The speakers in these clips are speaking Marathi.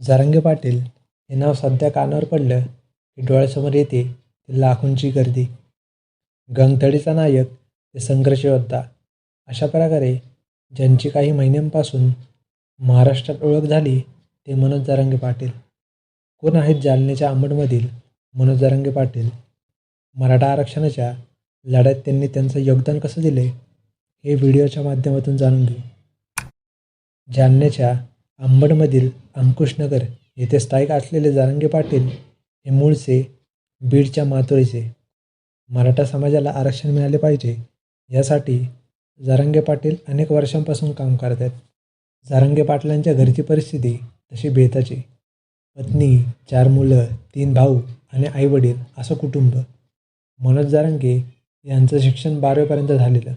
जरांगे पाटील हे नाव सध्या कानावर पडलं की डोळ्यासमोर येते ती लाखोंची गर्दी. गंगथडीचा नायक ते संघर्ष योद्धा अशा प्रकारे ज्यांची काही महिन्यांपासून महाराष्ट्रात ओळख झाली ते मनोज जरांगे पाटील. कोण आहेत जालन्याच्या आंबडमधील मनोज जरांगे पाटील? मराठा आरक्षणाच्या लढ्यात त्यांनी त्यांचं योगदान कसं दिले हे व्हिडिओच्या माध्यमातून जाणून घेऊ. जालन्याच्या अंबडमधील अंकुशनगर येथे स्थायिक असलेले जारंगे पाटील हे मूळचे बीडच्या मातोळीचे मराठा समाजाला आरक्षण मिळाले पाहिजे यासाठी जारंगे पाटील अनेक वर्षांपासून काम करत आहेत जारंगे पाटलांच्या घरची परिस्थिती तशी बेताची. पत्नी चार मुलं तीन भाऊ आणि आईवडील असं कुटुंब. मनोज जारंगे यांचं शिक्षण बारावीपर्यंत झालेलं.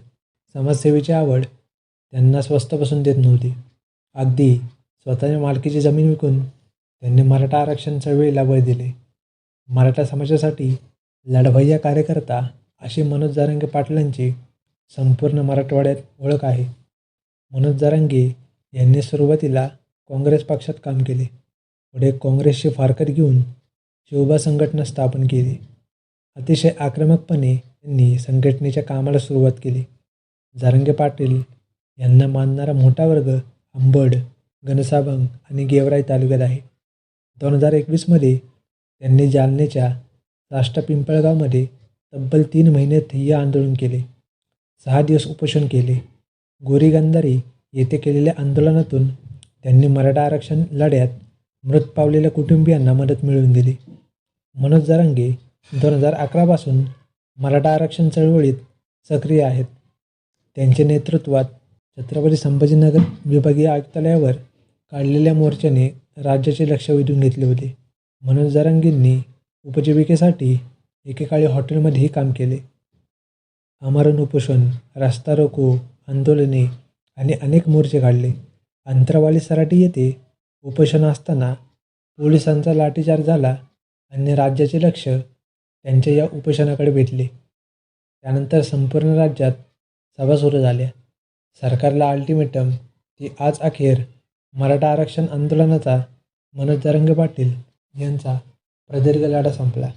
समाजसेवेची आवड त्यांना स्वस्त बसून देत नव्हती. अगदी स्वतःच्या मालकीची जमीन विकून त्यांनी मराठा आरक्षण चळवळीला बळ दिले. मराठा समाजासाठी लढवय्या कार्यकर्ता अशी मनोज जारंगे पाटलांची संपूर्ण मराठवाड्यात ओळख आहे. मनोज जारंगे यांनी सुरुवातीला काँग्रेस पक्षात काम केले. पुढे काँग्रेसची फारकत घेऊन शिवबा संघटना स्थापन केली. अतिशय आक्रमकपणे त्यांनी संघटनेच्या कामाला सुरुवात केली. जारंगे पाटील यांना मानणारा मोठा वर्ग आंबड घनसावंग आणि गेवराई तालुक्यात आहे. दोन हजार एकवीसमध्ये त्यांनी जालन्याच्या राष्ट्र पिंपळगावमध्ये तब्बल तीन महिने ठिय्या आंदोलन केले. सहा दिवस उपोषण केले. गोरीगंधारी येथे केलेल्या आंदोलनातून त्यांनी मराठा आरक्षण लढ्यात मृत पावलेल्या कुटुंबियांना मदत मिळवून दिली. मनोज जरांगे दोन हजार अकरापासून मराठा आरक्षण चळवळीत सक्रिय आहेत. त्यांच्या नेतृत्वात छत्रपती संभाजीनगर विभागीय आयुक्तालयावर काढलेल्या मोर्चाने राज्याचे लक्ष वेधून घेतले होते. मनोज जरांगेंनी उपजीविकेसाठी एकेकाळी हॉटेलमध्येही काम केले. आमरण उपोषण रास्ता रोको आंदोलने आणि अनेक मोर्चे काढले. अंतरवाली सराटी येथे उपोषण असताना पोलिसांचा लाठीचार झाला आणि राज्याचे लक्ष त्यांच्या या उपोषणाकडे भेटले. त्यानंतर संपूर्ण राज्यात सभा सुरू झाल्या. सरकारला अल्टिमेटम ती आज अखेर मराठा आरक्षण आंदोलनाचा मनोज जरांगे पाटील यांचा प्रदीर्घ लढा संपला.